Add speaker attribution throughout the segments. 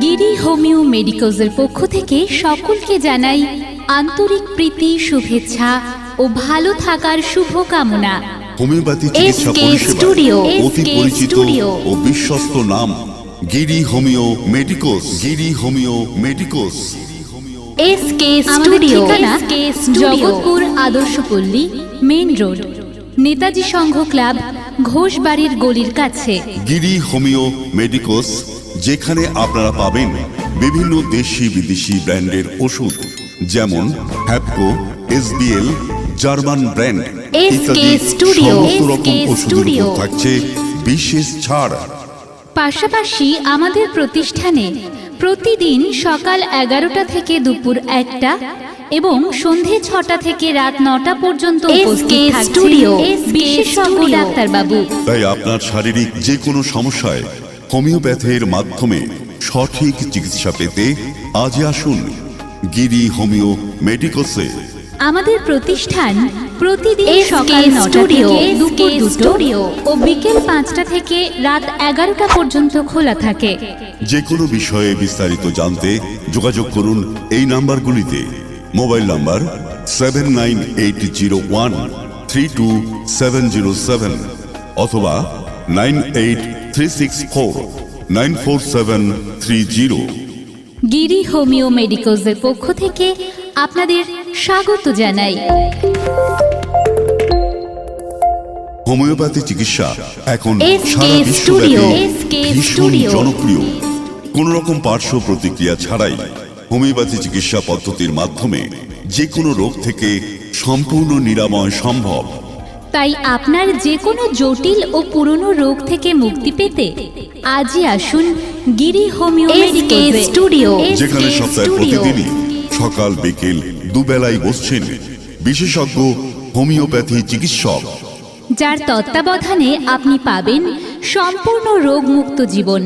Speaker 1: গিরি homeo মেডিকোজের পক্ষ থেকে সকলকে জানাই আন্তরিক প্রীতি শুভেচ্ছা ও ভালো থাকার শুভ কামনা
Speaker 2: হোমিওপ্যাথি চিকিৎসা পরিষেবা
Speaker 1: স্টুডিও,
Speaker 2: অতি পরিচিত ও বিশ্বস্ত নাম Giri homeo medicos Giri homeo medicos
Speaker 1: SK
Speaker 3: আমাদের
Speaker 1: studio Jagatpur Adarshapalli main road. Netaji Sangha club ঘোষবাড়ির গলির কাছে।
Speaker 2: গিরি হোমিও মেডিকোস যেখানে আপনারা পাবেন বিভিন্ন দেশি বিদেশি ব্র্যান্ডের ওষুধ যেমন হ্যাপকো এসবিএল জার্মান ব্র্যান্ড ইত্যাদি
Speaker 1: স্টুডিও,
Speaker 2: সমস্ত রকম ওষুধের উপর থাকছে বিশেষ ছাড়।
Speaker 1: পাশাপাশি আমাদের প্রতিষ্ঠানে প্রতিদিন সকাল এগারোটা থেকে দুপুর একটা এবং সন্ধে ছটা থেকে রাত নটা পর্যন্ত উপস্থিত
Speaker 3: স্টুডিও,
Speaker 1: বিশেষজ্ঞ ডাক্তারবাবু।
Speaker 2: তাই আপনার শারীরিক যে কোনো সমস্যায় হোমিওপ্যাথের মাধ্যমে সঠিক চিকিৎসা পেতে আজই আসুন। গিরি হোমিও মেডিকোসে
Speaker 1: আমাদের প্রতিষ্ঠান প্রতিদিন সকাল
Speaker 3: স্টুডিও,
Speaker 1: দুপুর
Speaker 3: স্টুডিও।
Speaker 1: ও বিকেল পাঁচটা থেকে রাত এগারোটা পর্যন্ত খোলা থাকে।
Speaker 2: যে কোনো বিষয়ে বিস্তারিত জানতে যোগাযোগ করুন এই নাম্বারগুলিতে। Mobile number seven nine eight zero one three two seven zero seven অথবা nine eight three six four nine four seven three zero.
Speaker 1: Giri homeo মেডিকোজের পক্ষ থেকে আপনাদের স্বাগত জানাই।
Speaker 2: হোমিওপ্যাথি চিকিৎসা এখন সারা বিশ্বব্যাপী ভীষণ জনপ্রিয়। কোন রকম পার্শ্ব প্রতিক্রিয়া ছাড়াই হোমিওপ্যাথি চিকিৎসা পদ্ধতির মাধ্যমে যে কোনো রোগ থেকে সম্পূর্ণ নিরাময় সম্ভব।
Speaker 1: তাই আপনার যে কোনো জটিল ও পুরনো রোগ থেকে মুক্তি পেতে আজই আসুন গিরি হোমিও
Speaker 3: স্টুডিও।
Speaker 2: যেখানে সপ্তাহে। প্রতিদিনই সকাল বিকেল দুবেলায় বসছেন বিশেষজ্ঞ হোমিওপ্যাথি চিকিৎসক
Speaker 1: যার তত্ত্বাবধানে আপনি পাবেন সম্পূর্ণ রোগমুক্ত জীবন।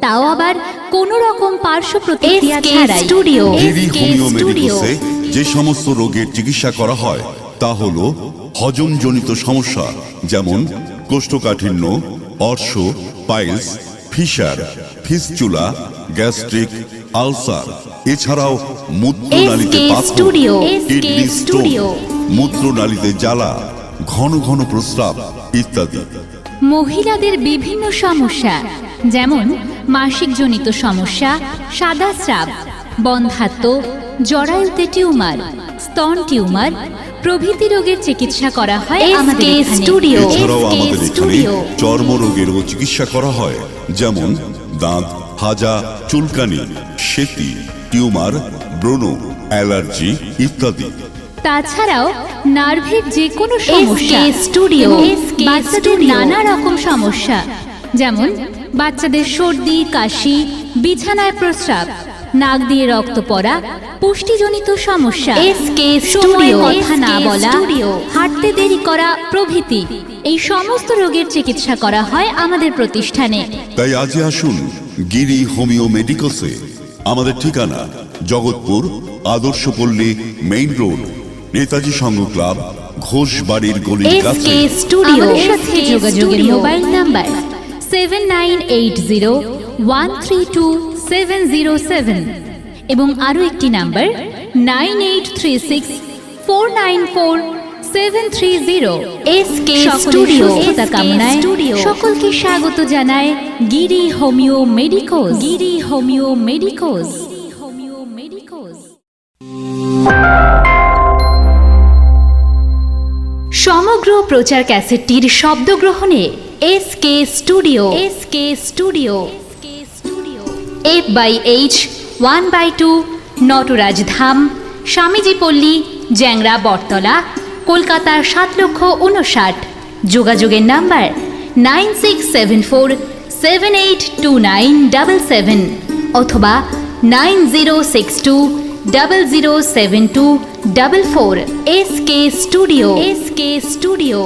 Speaker 1: তাও আবার কোনো রকম পার্শ্ব প্রতিক্রিয়া ছাড়াই।
Speaker 3: স্টুডিও।
Speaker 2: যে সমস্ত রোগের চিকিৎসা করা হয় তা হল হজমজনিত সমস্যা যেমন কোষ্ঠকাঠিন্য অর্শ piles fissure fistula gastric ulcer. এছাড়াও মূত্রনালীতে পাথর
Speaker 3: স্টুডিও,
Speaker 2: কিডনি স্টোন
Speaker 3: স্টুডিও।
Speaker 2: মূত্রনালীতে জ্বালা ঘন ঘন প্রস্রাব ইত্যাদি
Speaker 1: মহিলাদের বিভিন্ন সমস্যা যেমন মাসিকজনিত সমস্যা সাদা স্রাব বন্ধাত্ম জরায়ুতে টিউমার স্তন টিউমার প্রভৃতি রোগের চিকিৎসা করা হয় আমাদের
Speaker 3: স্টুডিও।
Speaker 2: এছাড়াও আমাদের এখানে। চর্মরোগেরও চিকিৎসা করা হয় যেমন দাঁত হাজা চুলকানি সেতি টিউমার ব্রণ অ্যালার্জি ইত্যাদি
Speaker 1: তাছাড়াও নার্ভের যে কোনো সমস্যা
Speaker 3: স্টুডিও,
Speaker 1: বাচ্চাদের নানা রকম সমস্যা যেমন বাচ্চাদের সর্দি কাশি বিছানায় প্রস্রাব নাক দিয়ে রক্ত পড়া পুষ্টিজনিত সমস্যা
Speaker 3: স্টুডিও,
Speaker 1: কথা না বলা হাঁটতে দেরি করা প্রভৃতি এই সমস্ত রোগের চিকিৎসা করা হয় আমাদের প্রতিষ্ঠানে।
Speaker 2: তাই আজই আসুন গিরি হোমিও মেডিকোসে আমাদের ঠিকানা Jagatpur Adarshapalli main road. Netaji Sangha club Ghosh বাড়ির গলির কাছে।
Speaker 3: স্টুডিও।
Speaker 1: আমাদের সাথে যোগাযোগের mobile number seven nine eight zero one three two seven zero seven এবং আরও একটি number nine eight three six four nine four seven three zero
Speaker 3: SK
Speaker 1: সকলের
Speaker 3: স্টুডিও,
Speaker 1: কামনায়
Speaker 3: স্টুডিও।
Speaker 1: সকলকে স্বাগত জানায় Giri homeo medicos. Giri homeo medicos. Homeo medicos. প্রচার ক্যাসেটটির শব্দগ্রহণে
Speaker 3: K studio
Speaker 1: S K studio F by H one by two Nataraj Dham, Swamiji Pally, Jangra Battala Kolkata সাত লক্ষ উনষাট যোগাযোগের number nine six seven four seven eight two nine double seven অথবা nine zero six two double zero seven two double four S K studio S K studio